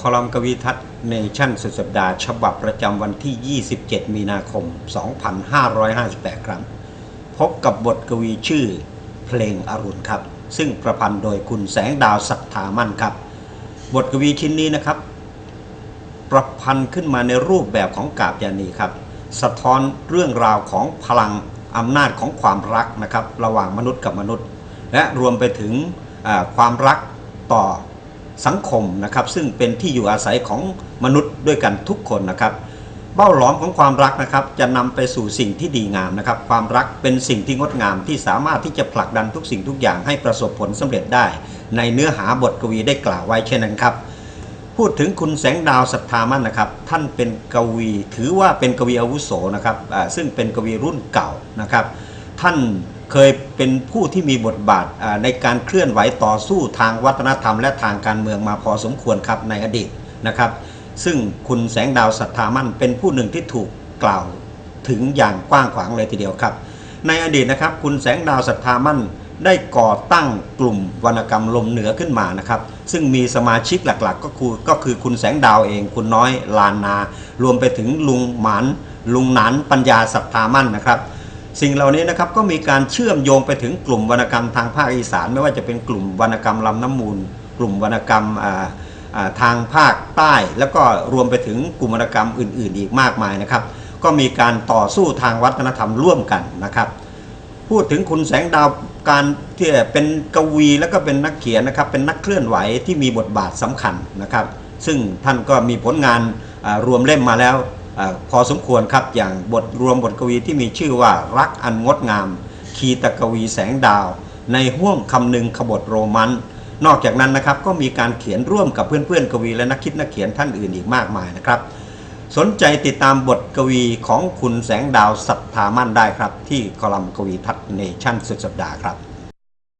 คอลัมน์กวีทัศน์เนชั่นสุดสัปดาห์ฉบับประจำวันที่ 27 มีนาคม 2558 ครับ พบกับบทกวีชื่อเพลงอรุณครับ ซึ่งประพันธ์โดยคุณแสงดาวศรัทธามั่นครับ บทกวีชิ้นนี้นะครับ ประพันธ์ขึ้นมาในรูปแบบของกาบยานีครับ สะท้อนเรื่องราวของพลังอำนาจของความรักนะครับ ระหว่างมนุษย์กับมนุษย์ และรวมไปถึงความรักต่อ สังคมนะครับ ซึ่งเป็นที่อยู่อาศัยของมนุษย์ด้วยกันทุกคนนะครับ เบ้าหลอมของความรักนะครับจะนำไปสู่สิ่งที่ดีงามนะครับ ความรักเป็นสิ่งที่งดงามที่สามารถที่จะผลักดันทุกสิ่งทุกอย่างให้ประสบผลสำเร็จได้ ในเนื้อหาบทกวีได้กล่าวไว้เช่นนั้นครับพูดถึงคุณแสงดาวศรัทธามั่นนะครับ ท่านเป็นกวี ถือว่าเป็นกวีอาวุโสนะครับซึ่งเป็นกวีรุ่นเก่านะครับ ท่าน เคยเป็นผู้ที่มีบทบาทในการเคลื่อนไหวต่อสู้ทางวัฒนธรรม และทางการเมืองมาพอสมควรครับในอดีตนะครับ ซึ่งคุณแสงดาวศรัทธามั่นเป็นผู้หนึ่งที่ถูกกล่าวถึงอย่างกว้างขวางเลยทีเดียวครับ ในอดีตนะครับ คุณแสงดาวศรัทธามั่นได้ก่อตั้งกลุ่มวรรณกรรมลมเหนือขึ้นมานะครับ ซึ่งมีสมาชิกหลักๆ ก็คือก็คือคุณแสงดาวเอง คุณน้อยลานนา รวมไปถึงลุงหมานลุงหนานปัญญาศรัทธามั่นนะครับ สิ่งเหล่านี้นะครับก็มีการเชื่อมโยงไปถึงกลุ่มวรรณกรรมทางภาคอีสาน ไม่ว่าจะเป็นกลุ่มวรรณกรรมลำน้ำมูล กลุ่มวรรณกรรมทางภาคใต้ แล้วก็รวมไปถึงกลุ่มวรรณกรรมอื่น ๆ อีกมากมายนะครับ ก็มีการต่อสู้ทางวัฒนธรรมร่วมกันนะครับ พูดถึงคุณแสงดาวการที่เป็นกวีแล้วก็เป็นนักเขียนนะครับ เป็นนักเคลื่อนไหวที่มีบทบาทสำคัญนะครับ ซึ่งท่านก็มีผลงานรวมเล่มมาแล้ว พอสมควรครับอย่างบทรวมบทกวีที่มีชื่อว่ารักอันงดงาม คีตกวีแสงดาว ในห่วงคำหนึ่งขบทโรมันนอกจากนั้นนะครับก็มีการเขียนร่วมกับเพื่อนๆกวีและนักคิดนักเขียนท่านอื่นอีกมากมายนะครับ สนใจติดตามบทกวีของคุณแสงดาวศรัทธามั่นได้ครับ ที่คอลัมน์กวีทัศน์เนชั่นสุดสัปดาห์ครับ